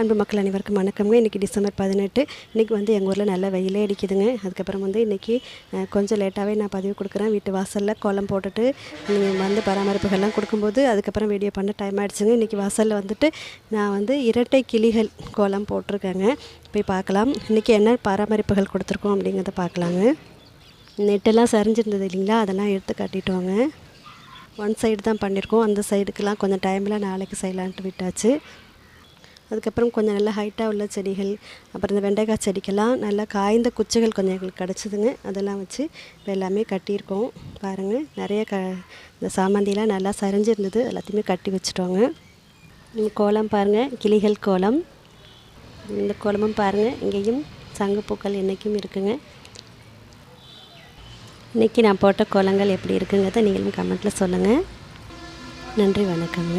அன்பு மக்கள் அனைவருக்கும் வணக்கம்ங்க. இன்றைக்கி டிசம்பர் பதினெட்டு. இன்றைக்கி வந்து எங்கள் ஊரில் நல்ல வெயிலே அடிக்குதுங்க. அதுக்கப்புறம் வந்து இன்றைக்கி கொஞ்சம் லேட்டாகவே நான் பதிவு கொடுக்குறேன். வீட்டு வாசலில் கோலம் போட்டுட்டு வந்து பராமரிப்புகள்லாம் கொடுக்கும்போது அதுக்கப்புறம் வீடியோ பண்ண டைம் ஆகிடுச்சுங்க இன்றைக்கி வாசலில் வந்துட்டு நான் வந்து இரட்டை கிளிகள் கோலம் போட்டிருக்கேங்க. போய் பார்க்கலாம். இன்றைக்கி என்ன பராமரிப்புகள் கொடுத்துருக்கோம் அப்படிங்கிறத பார்க்கலாங்க. நெட்டெல்லாம் சரிஞ்சிருந்தது இல்லைங்களா? அதெல்லாம் எடுத்து காட்டிட்டோங்க. ஒன் சைடு தான் பண்ணியிருக்கோம். அந்த சைடுக்கெலாம் கொஞ்சம் டைமில் நாளைக்கு செய்யலான்ட்டு விட்டாச்சு. அதுக்கப்புறம் கொஞ்சம் நல்லா ஹைட்டாக உள்ள செடிகள் அப்புறம் இந்த வெண்டைக்காய் செடிக்கெல்லாம் நல்லா காய்ந்த குச்சிகள் கொஞ்சம் எங்களுக்கு கிடச்சிதுங்க. அதெல்லாம் வச்சு இப்போ எல்லாமே கட்டியிருக்கோம். பாருங்கள் நிறைய க இந்த சாமந்திலாம் நல்லா சரிஞ்சிருந்தது. எல்லாத்தையுமே கட்டி வச்சுட்டோங்க. கோலம் பாருங்கள் கிளிகள் கோலம். இந்த கோலமும் பாருங்கள் இங்கேயும் சங்குப்பூக்கள் என்றைக்கும் இருக்குங்க. இன்றைக்கி நான் போட்ட கோலங்கள் எப்படி இருக்குங்கிறத நீங்களும் கமெண்ட்டில் சொல்லுங்கள் நன்றி வணக்கங்க.